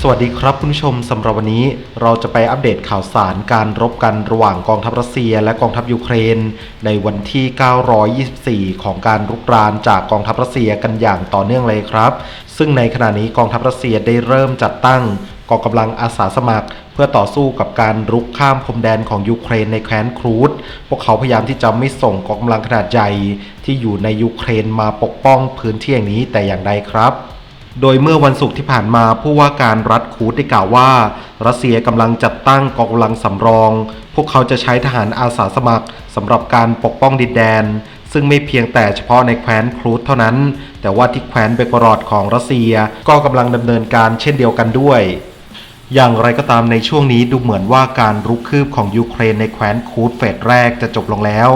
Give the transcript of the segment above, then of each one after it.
สวัสดีครับคุณผู้ชมสำหรับวันนี้เราจะไปอัปเดตข่าวสารการรบกันระหว่างกองทัพรัสเซีย และกองทัพยูเครน ในวันที่ 924 ของการรุกรานจากกองทัพรัสเซียกันอย่างต่อเนื่องเลยครับ ซึ่งในขณะนี้กองทัพรัสเซียได้เริ่มจัดตั้งกองกำลังอาสาสมัคร เพื่อต่อสู้กับการรุกข้ามพรมแดนของยูเครนในแคว้นครูด พวกเขาพยายามที่จะไม่ส่งกองกำลังขนาดใหญ่ที่อยู่ในยูเครนมาปกป้องพื้นที่อย่างนี้แต่อย่างใดครับ โดยเมื่อวันศุกร์ที่ผ่านมาผู้ว่าการรัฐคูดได้กล่าวว่า รัสเซียกำลังจัดตั้งกองกำลังสำรอง พวกเขาจะใช้ทหารอาสาสมัครสำหรับการปกป้องดินแดน ซึ่งไม่เพียงแต่เฉพาะในแคว้นครูดเท่านั้น แต่ว่าที่แคว้นเบกรอดของรัสเซียก็กำลังดำเนินการเช่นเดียวกันด้วย อย่างไรก็ตามในช่วงนี้ดูเหมือนว่าการรุกคืบของยูเครนในแคว้นคูดเฟสแรกจะจบลงแล้ว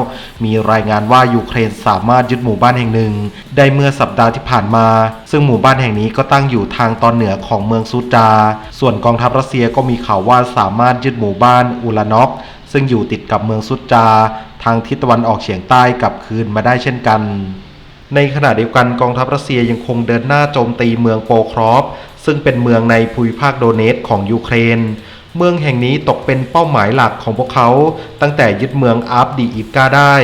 มีรายงานว่ายูเครนสามารถยึดหมู่บ้านแห่งหนึ่ง ได้เมื่อสัปดาห์ที่ผ่านมา ซึ่งหมู่บ้านแห่งนี้ก็ตั้งอยู่ทางตอนเหนือของเมืองซูดาส่วนกองทัพรัสเซียก็มีข่าวว่าสามารถยึดหมู่บ้านอูลานอกซึ่งอยู่ติดกับเมืองซุดจา ทางทิศตะวันออกเฉียงใต้กลับคืนมาได้เช่นกันในขณะเดียวกันกองทัพรัสเซียยังคงเดินหน้าโจมตีเมืองโปครอฟ ซึ่งเป็นเมืองในภูมิภาคโดเนตของยูเครน เมืองแห่งนี้ตกเป็นเป้าหมายหลักของพวกเขา ตั้งแต่ยึดเมืองอาร์ฟดีอีฟกาได้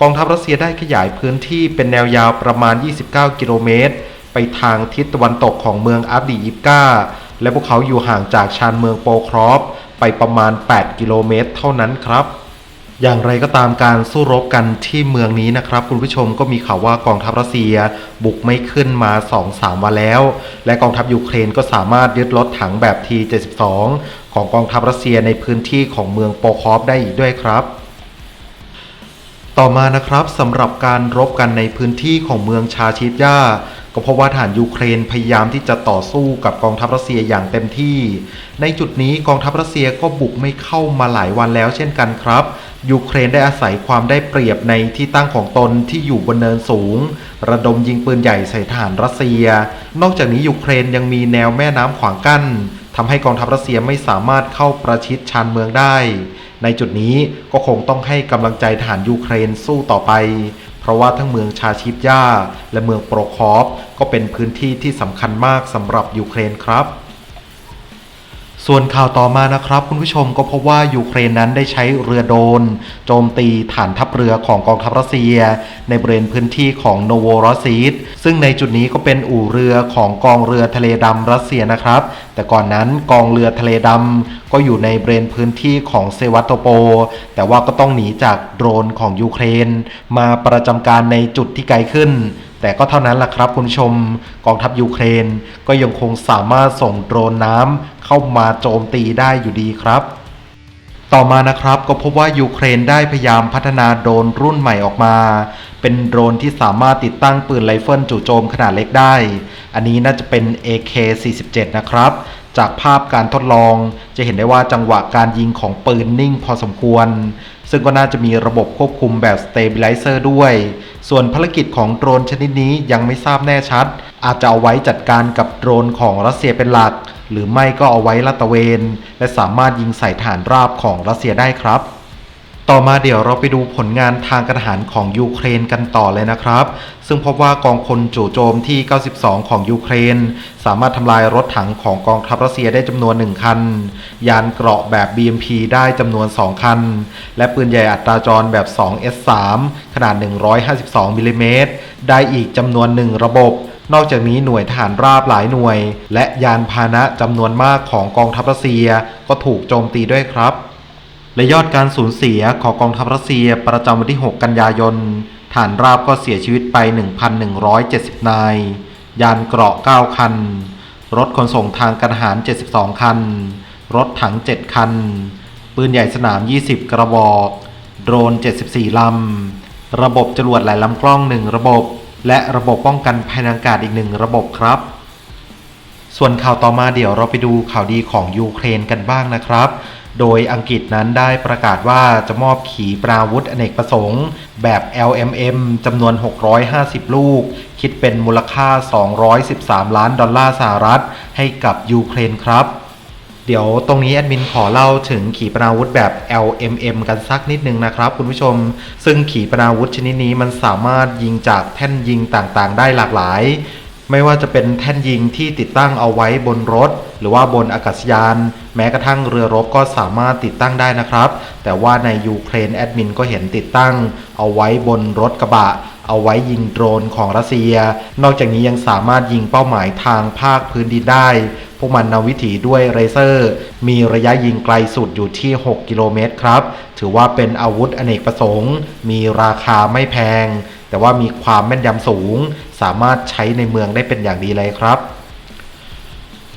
กองทัพรัสเซียได้ขยายพื้นที่เป็นแนวยาวประมาณ 29 กิโลเมตร ไปทางทิศตะวันตกของเมืองอาร์ฟดีอีฟกาและพวกเขาอยู่ห่างจากชานเมืองโปครอฟไปประมาณ 8 กิโลเมตร เท่านั้นครับ อย่างไรก็ตามการสู้รบกันที่เมืองนี้นะครับ คุณผู้ชมก็มีข่าวว่ากองทัพรัสเซียบุกไม่ขึ้นมา2-3วันแล้ว และกองทัพยูเครนก็สามารถยึดรถถังแบบ T72 ของกองทัพรัสเซียในพื้นที่ของเมืองโปคอฟได้อีกด้วยครับต่อมานะครับสำหรับการรบกันในพื้นที่ของเมืองชาชิดยา ก็เพราะว่าฐานยูเครนพยายามที่จะต่อสู้กับกองทัพรัสเซียอย่างเต็มที่ ในจุดนี้กองทัพรัสเซียก็บุกไม่เข้ามาหลายวันแล้วเช่นกันครับ ยูเครนได้อาศัยความได้เปรียบในที่ตั้งของตนที่อยู่บนเนินสูง ระดมยิงปืนใหญ่ใส่ฐานรัสเซีย นอกจากนี้ยูเครนยังมีแนวแม่น้ำขวางกั้นทำให้กองทัพรัสเซียไม่สามารถเข้าประชิดชานเมืองได้ ในจุดนี้ก็คงต้องให้กำลังใจทหารยูเครนสู้ต่อไป ราะว่าทั้งเมืองชาชิปยาและเมืองโปรคอฟก็เป็นพื้นที่ที่สำคัญมากสำหรับยูเครนครับ ส่วนข่าวต่อมานะครับ คุณผู้ชมก็พบว่ายูเครนนั้นได้ใช้เรือโดรนโจมตีฐานทัพเรือของกองทัพรัสเซีย ในบริเวณพื้นที่ของโนโวรอซิสซึ่งในจุดนี้ก็เป็นอู่เรือของกองเรือทะเลดำรัสเซียนะครับ แต่ก่อนนั้นกองเรือทะเลดำก็อยู่ในบริเวณพื้นที่ของเซวัตโตโป แต่ว่าก็ต้องหนีจากโดรนของยูเครน มาประจำการในจุดที่ไกลขึ้น แต่ก็เท่านั้นแหละครับคุณชมกองทัพยูเครนก็ยังคงสามารถส่งโดรนน้ำเข้ามาโจมตีได้อยู่ดีครับ ต่อมานะครับก็พบว่ายูเครนได้พยายามพัฒนาโดรนรุ่นใหม่ออกมา เป็นโดรนที่สามารถติดตั้งปืนไรเฟิลจู่โจมขนาดเล็กได้ อันนี้น่าจะเป็น AK-47 นะครับ จากภาพการทดลอง จะเห็นได้ว่าจังหวะการยิงของปืนนิ่งพอสมควร ซึ่งก็น่าจะมีระบบควบคุมแบบ Stabilizer ด้วย ส่วนภารกิจของโดรนชนิดนี้ยังไม่ทราบแน่ชัด อาจจะเอาไว้จัดการกับโดรนของรัสเซียเป็นหลัก หรือไม่ก็เอาไว้ลาดตระเวน และสามารถยิงใส่ฐานราบของรัสเซียได้ครับ ต่อมาเดี๋ยวเราไปดูผลงานทางการทหารของยูเครนกันต่อเลยนะครับ ซึ่งพบว่ากองพลจู่โจมที่ 92 ของยูเครน สามารถทำลายรถถังของกองทัพรัสเซียได้จำนวน 1 คัน ยานเกราะแบบ BMP ได้จำนวน 2 คัน และปืนใหญ่อัตราจรแบบ 2S3 ขนาด 152 มิลลิเมตร ได้อีกจำนวน 1 ระบบนอกจากนี้หน่วยทหารราบหลายหน่วย และยานพาหนะจำนวนมากของกองทัพรัสเซียก็ถูกโจมตีด้วยครับ และยอดการสูญเสียของกองทัพรัสเซียประจำวันที่ 6 กันยายน ฐานราบก็เสียชีวิตไป 1,170 นาย ยานเกราะ 9 คัน รถขนส่งทางการทหาร 72 คัน รถถัง 7 คัน ปืนใหญ่สนาม 20 กระบอก โดรน 74 ลำ ระบบจรวดหลายลำกล้อง 1 ระบบ และระบบป้องกันภัยทางอากาศอีก 1 ระบบครับ ส่วนข่าวต่อมาเดี๋ยวเราไปดูข่าวดีของยูเครนกันบ้างนะครับ โดยอังกฤษนั้นได้ประกาศว่าจะมอบขีปนาวุธอเนกประสงค์ แบบ LMM จำนวน 650 ลูก คิดเป็นมูลค่า 213 ล้านดอลลาร์สหรัฐ ให้กับยูเครนครับ เดี๋ยวตรงนี้แอดมินขอเล่าถึงขีปนาวุธแบบ LMM กันสักนิดนึงนะครับคุณผู้ชม ซึ่งขีปนาวุธชนิดนี้มันสามารถยิงจากแท่นยิงต่างๆ ได้หลากหลาย ไม่ว่าจะเป็นแท่นยิงที่ติดตั้งเอาไว้บนรถ หรือว่าบนอากาศยาน แม้กระทั่งเรือรบก็สามารถติดตั้งได้นะครับ แต่ว่าในยูเครนแอดมินก็เห็นติดตั้ง เอาไว้บนรถกระบะ เอาไว้ยิงโดรนของรัสเซีย นอกจากนี้ยังสามารถยิงเป้าหมายทางภาคพื้นดินได้ พวกมันนำวิถีด้วยเรเซอร์ มีระยะยิงไกลสุดอยู่ที่ 6 กิโลเมตรครับ ถือว่าเป็นอาวุธอเนกประสงค์ มีราคาไม่แพง แต่ว่ามีความแม่นยำสูง สามารถใช้ในเมืองได้เป็นอย่างดีเลยครับ